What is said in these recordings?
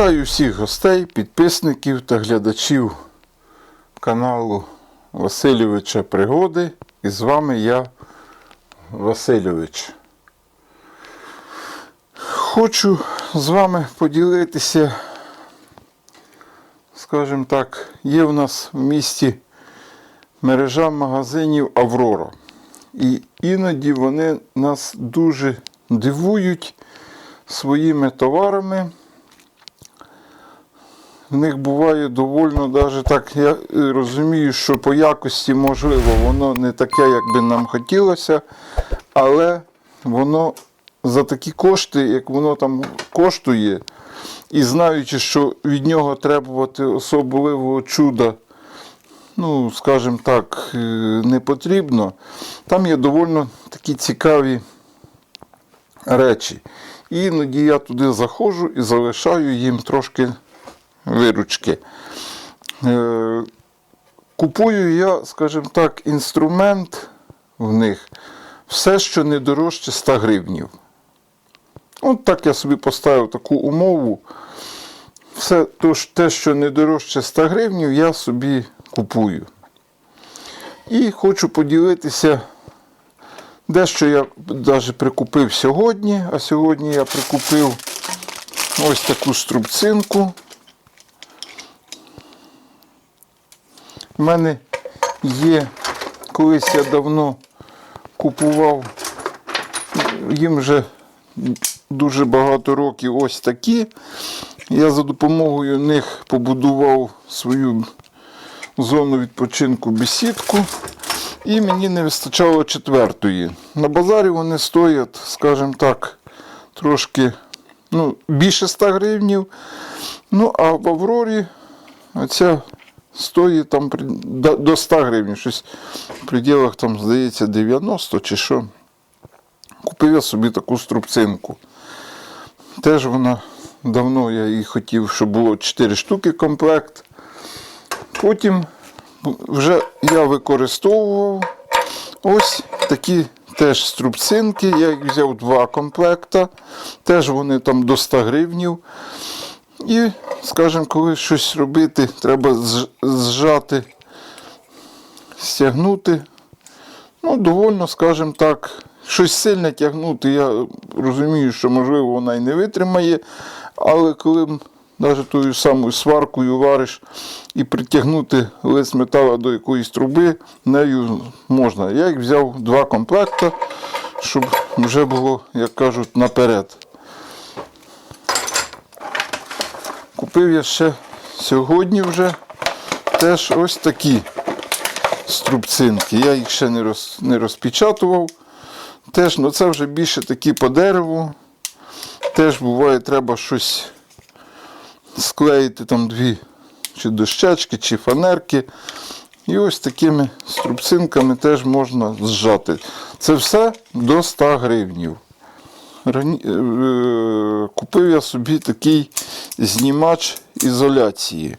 Вітаю всіх гостей, підписників та глядачів каналу Васильовича Пригоди. І з вами я, Васильович. Хочу з вами поділитися, скажімо так, є в нас в місті мережа магазинів Аврора. І іноді вони нас дуже дивують своїми товарами. В них буває доволі навіть так, я е, розумію, що по якості, можливо, воно не таке, як би нам хотілося, але воно за такі кошти, як воно там коштує, і знаючи, що від нього требувати особливого чуда, ну, скажімо так, е, не потрібно, там є доволі такі цікаві речі. Іноді я туди заходжу і залишаю їм трошки виручки. Е, Купую я, скажімо так, інструмент в них, все, що не дорожче 100 гривнів. От так я собі поставив таку умову. Все те, що не дорожче 100 гривнів, я собі купую. І хочу поділитися Дещо я навіть прикупив сьогодні, а сьогодні я прикупив ось таку струбцинку. У мене є, колись я давно купував, їм вже дуже багато років ось такі. Я за допомогою них побудував свою зону відпочинку бесідку. І мені не вистачало четвертої. На базарі вони стоять, скажімо так, трошки ну, більше 100 гривнів. Ну, а в Аврорі оця стоїть там до до 100 гривень. Щось в пределах, там, здається, 90 чи що. Купив я собі таку струбцинку. Теж вона давно я її хотів, щоб було 4 штуки комплект. Потім вже я використовував ось такі теж струбцинки. Я їх взяв два комплекта. Теж вони там до 100 гривнів. І, скажімо, коли щось робити, треба зжати, стягнути. Ну, довольно, скажімо так, щось сильне тягнути. Я розумію, що можливо вона і не витримає, але коли навіть тою самою сваркою вариш і притягнути лист металу до якоїсь труби, нею можна. Я їх взяв два комплекти, щоб вже було, як кажуть, наперед. Купив я ще сьогодні вже теж ось такі струбцинки. Я їх ще не, роз, не розпечатував. Теж, ну це вже більше такі по дереву. Теж буває, треба щось склеїти там дві чи дощечки, чи фанерки. І ось такими струбцинками теж можна зжати. Це все до 100 гривнів. Рані... е, Купив я собі такий знімач ізоляції.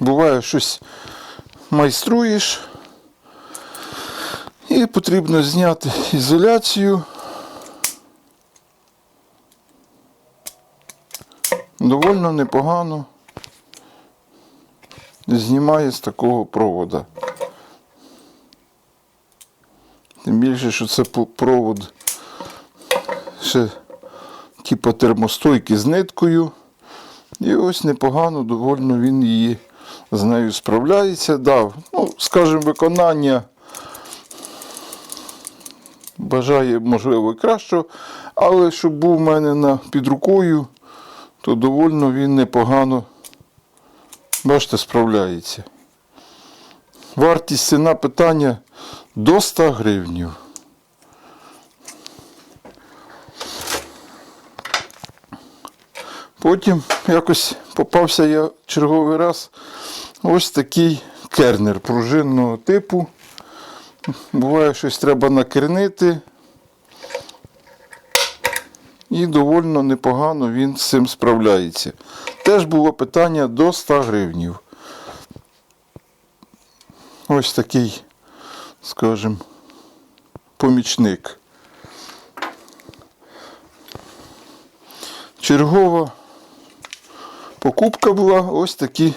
Буває, щось майструєш, і потрібно зняти ізоляцію. Довольно непогано знімає з такого провода. Тим більше, що це провод ще типу термостойки з ниткою. І ось непогано, доволі він її з нею справляється. Дав, ну, скажімо, виконання бажає, можливо, і кращого, але щоб був в мене на, під рукою, то доволі він непогано, бачите, справляється. Вартість ціна питання до 100 гривнів. Потім якось попався я черговий раз ось такий кернер пружинного типу. Буває, щось треба накернити. І доволі непогано він з цим справляється. Теж було питання до 100 гривнів. Ось такий, скажімо, помічник. Чергова покупка була ось такі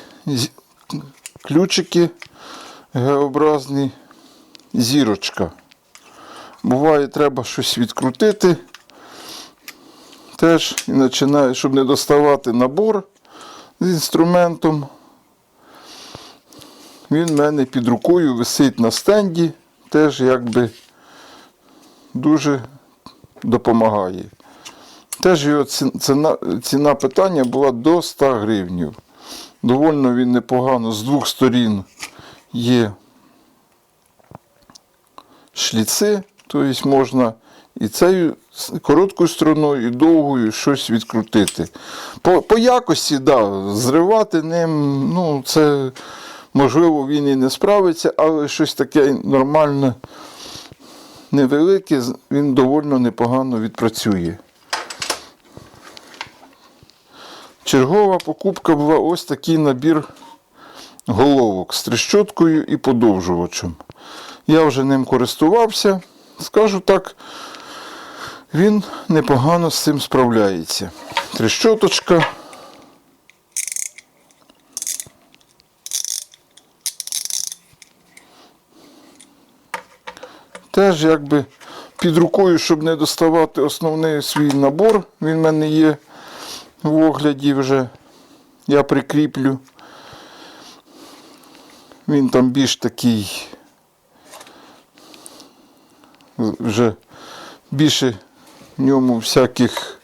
ключики Г-образні зірочка. Буває, треба щось відкрутити. Теж і починаю, щоб не доставати набор з інструментом. Він в мене під рукою висить на стенді, теж якби дуже допомагає. Теж його ціна, ціна питання була до 100 гривнів. Довольно він непогано з двох сторін є шліци, тобто можна і цією короткою стороною, і довгою щось відкрутити. По, по якості, да, зривати ним, ну, це можливо він і не справиться, але щось таке нормальне, невелике, він доволі непогано відпрацює. Чергова покупка була ось такий набір головок з трещоткою і подовжувачем. Я вже ним користувався. Скажу так, він непогано з цим справляється. Трещоточка. Теж якби під рукою, щоб не доставати основний свій набор, він в мене є в огляді вже. Я прикріплю. Він там більш такий вже більше в ньому всяких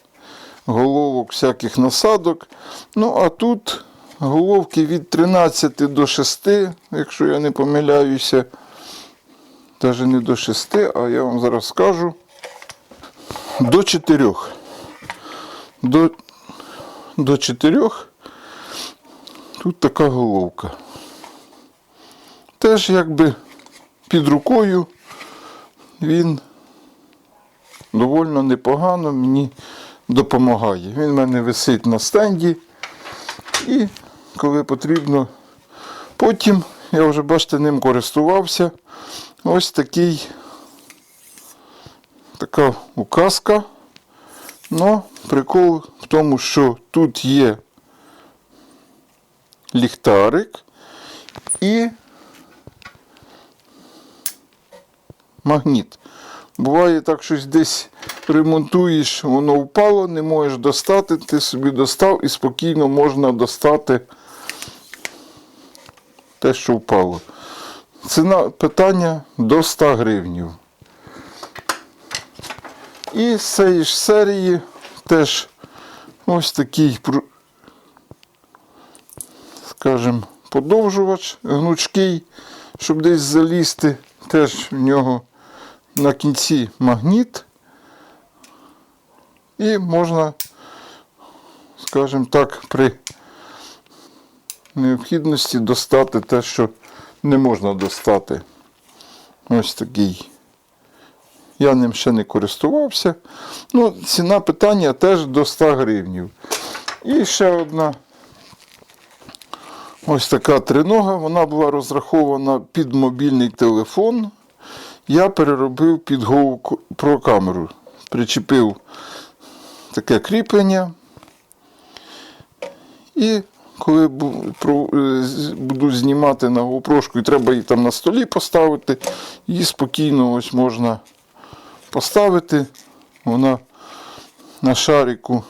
головок, всяких насадок. Ну, а тут головки від 13 до 6, якщо я не помиляюся. Навіть не до 6, а я вам зараз скажу. До 4. До, до 4 тут така головка. Теж якби під рукою він доволі непогано мені допомагає. Він в мене висить на стенді. І коли потрібно, потім я вже, бачите, ним користувався. Ось такий така указка. Но прикол в тому, що тут є ліхтарик і магніт. Буває так, щось десь ремонтуєш, воно впало, не можеш достати, ти собі достав і спокійно можна достати те, що впало. Ціна питання до 100 гривнів. І з цієї ж серії теж ось такий, скажімо, подовжувач гнучкий, щоб десь залізти. Теж в нього на кінці магніт. І можна, скажімо так, при необхідності достати те, що не можна достати. Ось такий. Я ним ще не користувався. Ну, ціна питання теж до 100 гривнів. І ще одна ось така тринога. Вона була розрахована під мобільний телефон. Я переробив під GoPro камеру. Причепив таке кріплення. І коли про- е, буду знімати на GoPro, і треба її там на столі поставити, її спокійно ось можна поставити. Вона на шарику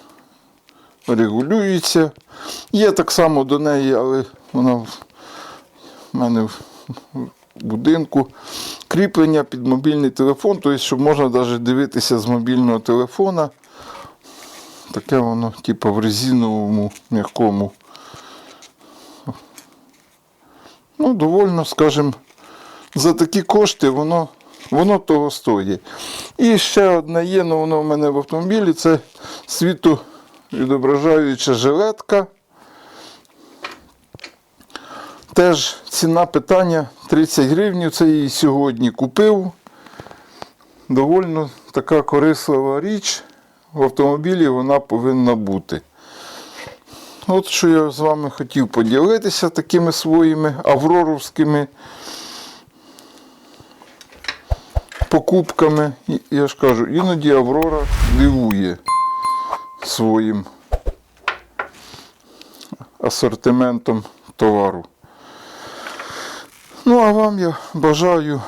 регулюється. Є так само до неї, але вона в мене в будинку. Кріплення під мобільний телефон, тобто, щоб можна навіть дивитися з мобільного телефона. Таке воно, типу, в резиновому м'якому. Ну, довольно, скажімо, за такі кошти воно, воно того стоїть. І ще одне є, але воно в мене в автомобілі, це світовідображаюча жилетка. Теж ціна питання 30 гривень. Це її сьогодні купив. Довольно така корислива річ. В автомобілі вона повинна бути. От що я з вами хотів поділитися такими своїми авроровськими покупками. Я ж кажу, іноді Аврора дивує своїм асортиментом товару. Ну, а вам я бажаю.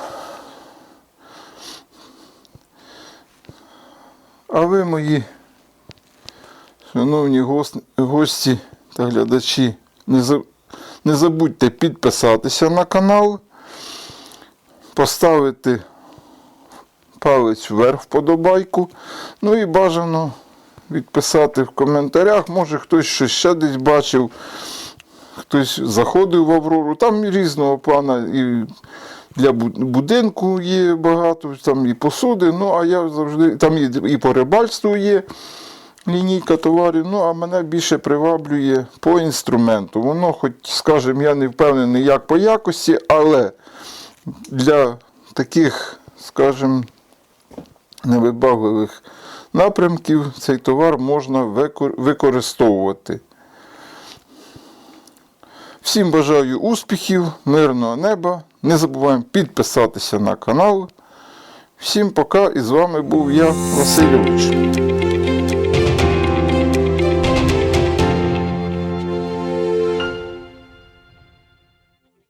А ви, мої шановні гості та глядачі, не забудьте підписатися на канал, поставити палець вверх вподобайку. Ну і бажано відписати в коментарях. Може хтось щось ще десь бачив, хтось заходив в Аврору. Там різного плана і для будинку є багато, там і посуди. Ну, а я завжди, там і, по рибальству є лінійка товарів. Ну, а мене більше приваблює по інструменту. Воно, хоч, скажімо, я не впевнений, як по якості, але для таких, скажімо, невибагливих напрямків цей товар можна використовувати. Всім бажаю успіхів, мирного неба. Не забуваємо підписатися на канал. Всім пока і з вами був я, Васильович.